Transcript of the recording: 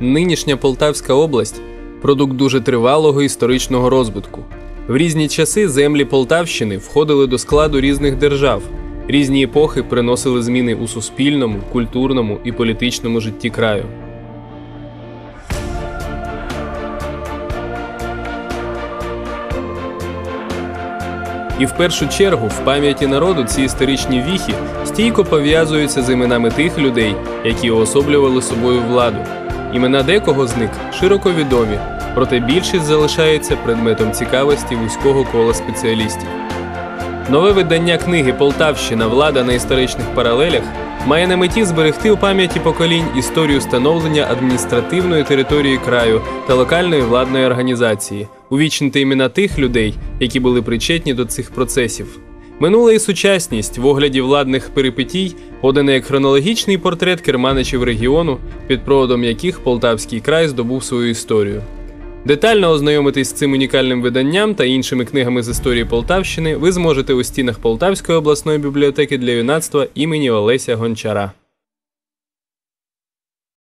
Нинішня Полтавська область продукт дуже тривалого історичного розвитку. В різні часи землі Полтавщини входили до складу різних держав. Різні епохи приносили зміни у суспільному, культурному і політичному житті краю. І в першу чергу в пам'яті народу ці історичні віхи стійко пов'язуються з іменами тих людей, які уособлювали собою владу. Імена декого з них широко відомі, проте більшість залишається предметом цікавості вузького кола спеціалістів. Нове видання книги Полтавщина Влада на історичних паралелях має на меті зберегти у пам'яті поколінь історію становлення адміністративної території краю та локальної владної організації, увічнити імена тих людей, які були причетні до цих процесів. Минуле і сучасність в огляді владних перипетій поданий як хронологічний портрет керманичів регіону, під проводом яких Полтавський край здобув свою історію. Детально ознайомитись з цим унікальним виданням та іншими книгами з історії Полтавщини ви зможете у стінах Полтавської обласної бібліотеки для юнацтва імені Олеся Гончара.